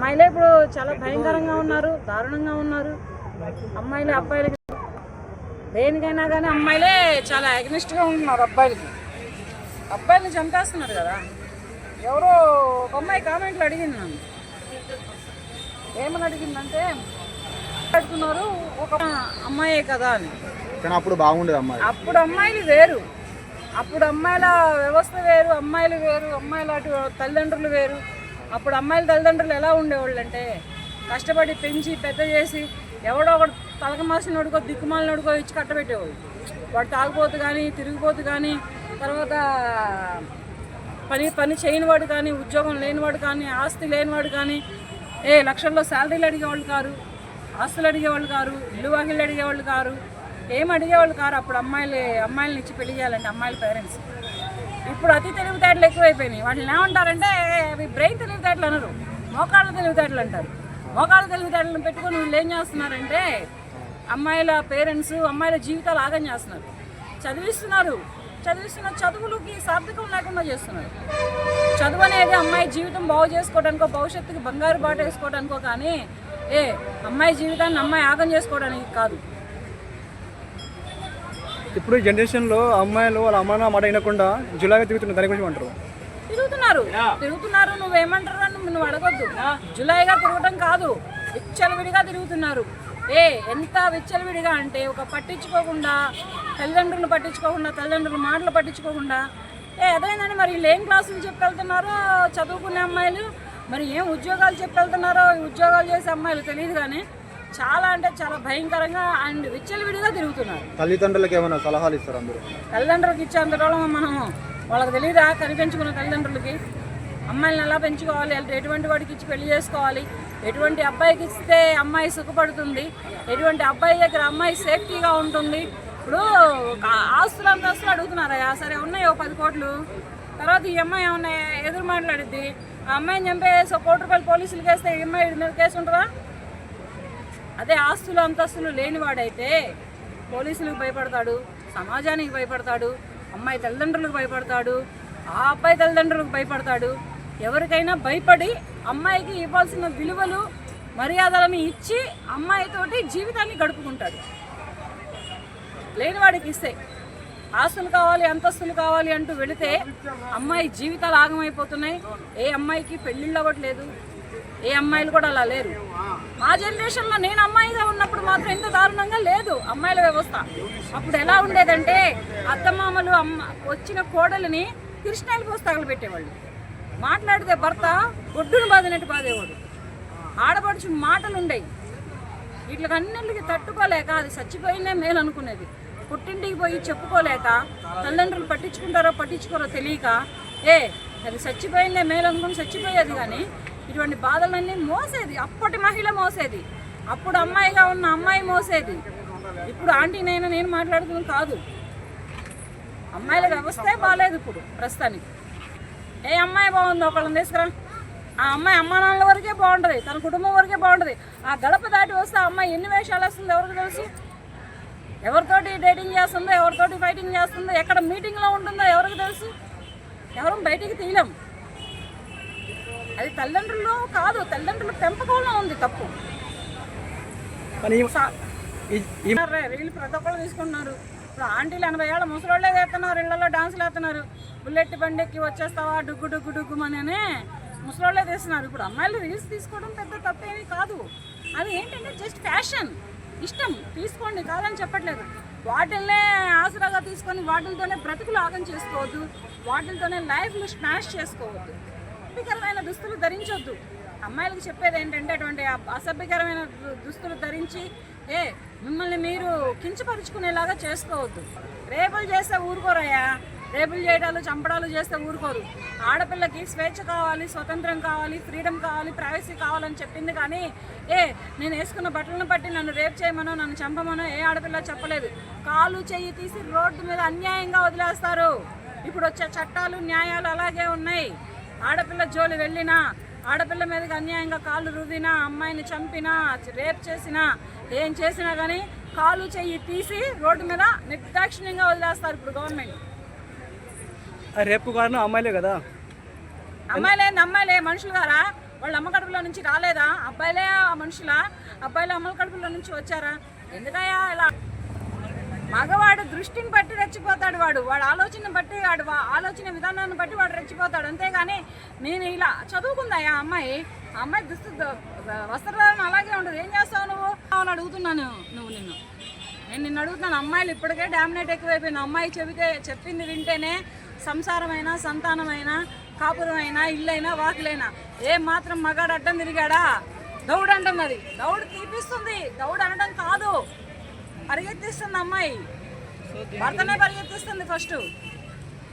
అమ్మాయిలే ఇప్పుడు చాలా భయంకరంగా ఉన్నారు దారుణంగా ఉన్నారు. అమ్మాయిలే అబ్బాయిలకి దేనికైనా కానీ అమ్మాయిలే చాలా అగ్నిస్ట్గా ఉంటున్నారు అబ్బాయిలకి. అబ్బాయిని చంపేస్తున్నారు కదా. ఎవరో ఒక అమ్మాయి కామెంట్లు అడిగింది నన్ను. ఏమని అడిగిందంటే అడుగుతున్నారు ఒక అమ్మాయే కదా అని. కానీ అప్పుడు బాగుండేది అమ్మాయి. అప్పుడు అమ్మాయిలు వేరు. అప్పుడు అమ్మాయిల వ్యవస్థ వేరు అమ్మాయిలు వేరు అమ్మాయిల అటు తల్లిదండ్రులు వేరు. అప్పుడు అమ్మాయిల తల్లిదండ్రులు ఎలా ఉండేవాళ్ళు అంటే కష్టపడి పెంచి పెద్ద చేసి ఎవడో ఒకడు తలక మాసినోడుకో దిక్కుమాలినోడుకో ఇచ్చి కట్టబెట్టేవాళ్ళు. వాడు తాగిపోతు కానీ తిరిగిపోతు కానీ తర్వాత పని పని చేయనివాడు కానీ ఉద్యోగం లేనివాడు కానీ ఆస్తి లేనివాడు కానీ ఏ లక్షల్లో శాలరీలు అడిగేవాళ్ళు కారు ఆస్తులు అడిగేవాళ్ళు కారు ఇల్లు వాకిళ్ళు అడిగేవాళ్ళు కారు ఏం అడిగేవాళ్ళు కారు అప్పుడు అమ్మాయిలు అమ్మాయిలను ఇచ్చి పెళ్ళి చేయాలంటే అమ్మాయిల పేరెంట్స్. ఇప్పుడు అతి తెలివితేటలు ఎక్కువైపోయినాయి. వాళ్ళు ఏమంటారంటే తెలివితేటలు అనరు. మోకాళ్ళ తెలివితేటలు అంటారు. మోకాళ్ళ తెలివితేటలను పెట్టుకొని వీళ్ళు ఏం చేస్తున్నారంటే అమ్మాయిల పేరెంట్స్ అమ్మాయిల జీవితాలు ఆగం చేస్తున్నారు. చదివిస్తున్నారు. చదివిస్తున్న చదువులకి సార్థకం లేకుండా చేస్తున్నారు. చదువు అనేది అమ్మాయి జీవితం బాగు చేసుకోవడానికో భవిష్యత్తుకి బంగారు బాట వేసుకోవడానికో కానీ ఏ అమ్మాయి జీవితాన్ని అమ్మాయి ఆగం చేసుకోవడానికి కాదు. ఇప్పుడు జనరేషన్లో అమ్మాయిలు వాళ్ళ అమ్మ మాట వినకుండా జులాగా తిరుగుతున్నారు. దాని గురించి అంటారు తిరుగుతున్నారు. తిరుగుతున్నారు నువ్వేమంటారు అని నువ్వు అడగొద్దు. జులైగా తిరగటం కాదు విచ్చలవిడిగా తిరుగుతున్నారు. ఏ ఎంత విచ్చలవిడిగా అంటే ఒక పట్టించుకోకుండా తల్లిదండ్రులు పట్టించుకోకుండా తల్లిదండ్రుల మాటలు పట్టించుకోకుండా ఏ అదేంటండి మరి వీళ్ళు ఏం క్లాసులు చెప్పి వెళ్తున్నారో చదువుకునే అమ్మాయిలు? మరి ఏం ఉద్యోగాలు చెప్పి వెళ్తున్నారో ఈ ఉద్యోగాలు చేసే అమ్మాయిలు తెలియదు కానీ చాలా అంటే చాలా భయంకరంగా అండ్ విచ్చలవిడిగా తిరుగుతున్నారు. తల్లిదండ్రులకు ఏమైనా సలహాలు ఇస్తారు అందరూ? తల్లిదండ్రులకు ఇచ్చేంత దూరం మనం వాళ్ళకి తెలియదా కనిపించుకున్న తల్లిదండ్రులకి. అమ్మాయిలను ఎలా పెంచుకోవాలి? అంటే ఎటువంటి వాడికి ఇచ్చి పెళ్ళి చేసుకోవాలి? ఎటువంటి అబ్బాయికి ఇస్తే అమ్మాయి సుఖపడుతుంది? ఎటువంటి అబ్బాయి దగ్గర అమ్మాయి సేఫ్టీగా ఉంటుంది? ఇప్పుడు ఒక ఆస్తులు అంతస్తులు అడుగుతున్నారా? సరే ఉన్నాయి ఓ పది కోట్లు. తర్వాత ఈ అమ్మాయి ఏమన్నా ఎదురు మాట్లాడిద్ది? ఆ అమ్మాయిని చంపేసి ఒక కోటి రూపాయలు పోలీసులు వేస్తే ఈ అమ్మాయి మీద కేసు ఉంటుందా? అదే ఆస్తులు అంతస్తులు లేనివాడైతే పోలీసులకు భయపడతాడు సమాజానికి భయపడతాడు అమ్మాయి తల్లిదండ్రులకు భయపడతాడు ఆ అబ్బాయి తల్లిదండ్రులకు భయపడతాడు. ఎవరికైనా భయపడి అమ్మాయికి ఇవ్వాల్సిన విలువలు మర్యాదలను ఇచ్చి అమ్మాయితోటి జీవితాన్ని గడుపుకుంటాడు. లేనివాడికి ఇస్తే ఆస్తులు కావాలి అంతస్తులు కావాలి అంటూ వెళితే అమ్మాయి జీవితాలు ఆగమైపోతున్నాయి. ఏ అమ్మాయికి పెళ్ళిళ్ళు అవ్వట్లేదు ఏ అమ్మాయిలు కూడా అలా లేరు. మా జనరేషన్లో నేను అమ్మాయిగా ఉన్నప్పుడు మాత్రం ఇంత దారుణంగా లేదు అమ్మాయిల వ్యవస్థ. అప్పుడు ఎలా ఉండేదంటే అత్తమామలు అమ్మ వచ్చిన కోడలిని కృష్ణాయిలు పోసి తగలబెట్టేవాళ్ళు. మాట్లాడితే భర్త ఒడ్డును బాదినట్టు బాధేవాడు. ఆడపడుచు మాటలు ఉండేవి వీటికి అన్నింటికి తట్టుకోలేక అది చచ్చిపోయిందే మేలు అనుకునేది. పుట్టింటికి పోయి చెప్పుకోలేక తల్లిదండ్రులు పట్టించుకుంటారో పట్టించుకోరో తెలియక ఏ అది చచ్చిపోయిందే మేలు అనుకుని చచ్చిపోయేది కానీ ఇటువంటి బాధలన్నీ మోసేది. అప్పటి మహిళ మోసేది. అప్పుడు అమ్మాయిగా ఉన్న అమ్మాయి మోసేది. ఇప్పుడు ఆంటీ నేను నేను కాదు. అమ్మాయిల వ్యవస్థే బాగాలేదు ఇప్పుడు ప్రస్తుతానికి. ఏ అమ్మాయి బాగుంది? ఒకళ్ళని తీసుకురా. ఆ అమ్మాయి అమ్మా నాన్నల వరకే బాగుంటుంది. తన కుటుంబం వరకే బాగుంటుంది. ఆ గడప దాటి వస్తే ఆ అమ్మాయి ఎన్ని వేషాలు వేస్తుందో ఎవరికి తెలుసు? ఎవరితోటి డేటింగ్ చేస్తుందో ఎవరితోటి ఫైటింగ్ చేస్తుందో ఎక్కడ మీటింగ్లో ఉంటుందో ఎవరికి తెలుసు? ఎవరు బయటికి తీయలేం. అది తల్లిదండ్రులు కాదు తల్లిదండ్రుల పెంపకంలో ఉంది తప్పు. వీళ్ళు ప్రతి ఒక్కళ్ళు తీసుకుంటున్నారు. ఇప్పుడు ఆంటీలు ఎనభై ఏళ్ళ ముసలోళ్ళే వేస్తున్నారు ఇళ్ళలో డాన్సులు వేస్తున్నారు. బుల్లెట్ బండెక్కి వచ్చేస్తావా డుగ్గు డుగ్గు డుగ్గు అని ముసలోళ్ళే తీస్తున్నారు ఇప్పుడు అమ్మాయిలు రీల్స్ తీసుకోవడం పెద్ద తప్పేమీ కాదు. అది ఏంటంటే జస్ట్ ఫ్యాషన్ ఇష్టం. తీసుకోండి కాదని చెప్పట్లేదు. వాటిల్నే ఆసరాగా తీసుకొని వాటితోనే బ్రతుకులు ఆగం చేసుకోవద్దు. వాటితోనే లైఫ్లు స్మాష్ చేసుకోవద్దు. అసభ్యకరమైన దుస్తులు ధరించొద్దు. అమ్మాయిలకు చెప్పేది ఏంటంటే అటువంటి అసభ్యకరమైన దుస్తులు ధరించి ఏ మిమ్మల్ని మీరు కించపరుచుకునేలాగా చేసుకోవద్దు. రేపులు చేస్తే ఊరుకోరయ్యా. రేపులు చేయడాలు చంపడాలు చేస్తే ఊరుకోరు. ఆడపిల్లకి స్వేచ్ఛ కావాలి స్వతంత్రం కావాలి ఫ్రీడమ్ కావాలి ప్రైవసీ కావాలని చెప్పింది కానీ ఏ నేను వేసుకున్న బట్టలను బట్టి నన్ను రేపు చేయమనో నన్ను చంపమనో ఏ ఆడపిల్ల చెప్పలేదు. కాలు చెయ్యి తీసి రోడ్డు మీద అన్యాయంగా వదిలేస్తారు. ఇప్పుడు వచ్చే చట్టాలు న్యాయాలు అలాగే ఉన్నాయి. ఆడపిల్ల జోలి వెళ్ళినా ఆడపిల్ల మీదకి అన్యాయంగా కాళ్ళు రుద్దినా అమ్మాయిని చంపినా రేప్ చేసినా ఏం చేసినా కానీ కాలు చెయ్యి తీసి రోడ్డు మీద నిర్దాక్షిణ్యంగా వదిలేస్తారు ఇప్పుడు గవర్నమెంట్. రేపు కారణం అమ్మాయిలే కదా? అమ్మాయిలే అమ్మాయిలే మనుషులు గారా? వాళ్ళ అమ్మ కడుపులో నుంచి రాలేదా? అబ్బాయిలే ఆ మనుషులా? అబ్బాయిలు అమ్మల కడుపులో నుంచి వచ్చారా? ఎందుకయ్యా ఇలా? మగవాడు దృష్టిని బట్టి రెచ్చిపోతాడు వాడు. వాడు ఆలోచన బట్టి వాడు వా- ఆలోచన విధానాన్ని బట్టి వాడు రెచ్చిపోతాడు. అంతేగాని నేను ఇలా చదువుకుందా ఆ అమ్మాయి. ఆ అమ్మాయి దుస్తు వస్త్రధారణ అలాగే ఉండదు. ఏం చేస్తావు నువ్వు? అని అడుగుతున్నాను నువ్వు నిన్ను. నేను నిన్ను అడుగుతున్నాను. అమ్మాయిలు ఇప్పటికే డామినేట్ ఎక్కువైపోయింది అమ్మాయి చెబితే చెప్పింది వింటేనే సంసారమైనా సంతానమైనా కాపురమైనా ఇల్లైనా వాకిలైనా. ఏ మాత్రం మగాడు అడ్డం తిరిగాడా? దౌడు అంటున్నది. దౌడు తీపిస్తుంది. దౌడు అనడం కాదు. పరిగెత్తిస్తుంది అమ్మాయి. భర్తనే పరిగెత్తిస్తుంది ఫస్ట్.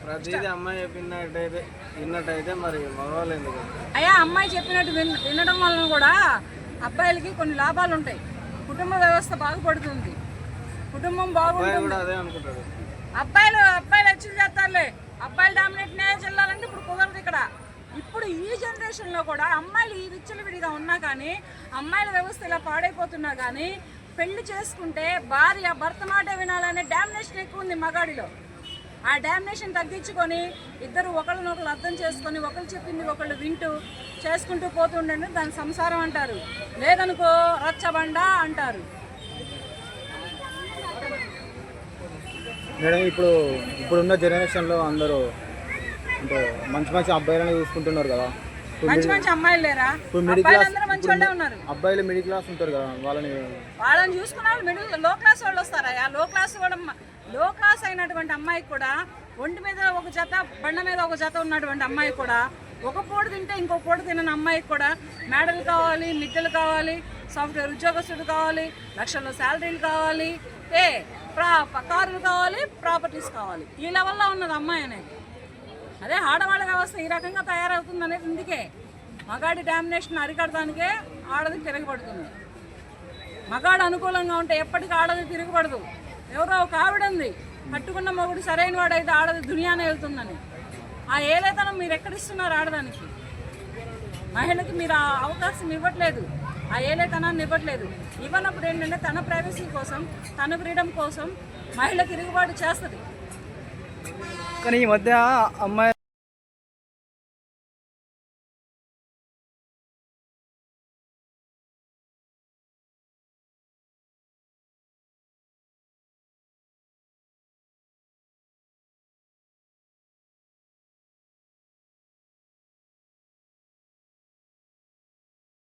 ప్రతిదీ అమ్మాయి చెప్పినట్టయితే విన్నట్టయితే మరి మగవాళ్ళు ఎందుకు? అయ్యా అమ్మాయి చెప్పినట్టు విన్ వినడం వలన కూడా అబ్బాయిలకి కొన్ని లాభాలు ఉంటాయి. కుటుంబ వ్యవస్థ బాగుపడుతుంది. కుటుంబం బాగుంటుంది. అదే అనుకుంటాడు. అబ్బాయిలు అబ్బాయిలు హెచ్చులు చేస్తారులే. అబ్బాయిలు డామినేట్ నే చెల్లాలంటే ఇప్పుడు కుదరదు ఇక్కడ. ఇప్పుడు ఈ జనరేషన్లో కూడా అమ్మాయిలు ఈ విచ్చలు విడిగా ఉన్నా కానీ అమ్మాయిల వ్యవస్థ ఇలా పాడైపోతున్నా కానీ పెళ్ళి చేసుకుంటే భార్య భర్త మాట వినాలనే డామినేషన్ ఎక్కువ ఉంది మగాడిలో. ఆ డామినేషన్ తగ్గించుకొని ఇద్దరు ఒకళ్ళనొకళ్ళు అర్థం చేసుకొని ఒకళ్ళు చెప్పింది ఒకళ్ళు వింటూ చేసుకుంటూ పోతుండండి దాని సంసారం అంటారు. లేదనుకో రచ్చబండ అంటారు. మేడం ఇప్పుడు ఇప్పుడున్న జనరేషన్లో అందరూ అంటే మంచి మంచి అబ్బాయిలను చూసుకుంటున్నారు కదా. మంచి మంచి అమ్మాయిలు లేరా? ఇప్పుడు మిడిల్ అబ్బాయిలు క్లాస్ అందరూ మంచి వాళ్ళే ఉన్నారు. అబ్బాయిలు మిడిల్ క్లాస్ ఉంటారు కదా వాళ్ళని వాళ్ళని చూసుకున్న వాళ్ళు మిడిల్లో క్లాస్ వాళ్ళు వస్తారా? లో క్లాస్ కూడా లో క్లాస్ అయినటువంటి అమ్మాయికి కూడా ఒంటి మీద ఒక జత బండ మీద ఒక జత ఉన్నటువంటి అమ్మాయి కూడా ఒక పూట తింటే ఇంకో పూట తినని అమ్మాయికి కూడా మేడలు కావాలి మిద్దెలు కావాలి సాఫ్ట్వేర్ ఉద్యోగస్తుడు కావాలి లక్షల్లో శాలరీలు కావాలి ఏ ప్రా కారులు కావాలి ప్రాపర్టీస్ కావాలి. ఈ లెవెల్లో ఉన్నది అమ్మాయి అనేది. అదే ఆడవాళ్ళ వ్యవస్థ ఈ రకంగా తయారవుతుంది అనేది ఇందుకే. మగాడి డామినేషన్ అరికడటానికే ఆడది తిరగబడుతుంది. మగాడు అనుకూలంగా ఉంటే ఎప్పటికీ ఆడది తిరగబడదు. ఎవరో ఒక ఆవిడ ఉంది. కట్టుకున్న మొగుడు సరైన వాడైతే ఆడది దునియానే వెళ్తుందని. ఆ ఏలేతనం మీరు ఎక్కడిస్తున్నారు ఆడదానికి? మహిళకి మీరు ఆ అవకాశం ఇవ్వట్లేదు. ఆ ఏలేతనాన్ని ఇవ్వట్లేదు. ఇవ్వనప్పుడు ఏంటంటే తన ప్రైవసీ కోసం తన ఫ్రీడమ్ కోసం మహిళ తిరుగుబాటు చేస్తుంది. కానీ ఈ మధ్య అమ్మాయి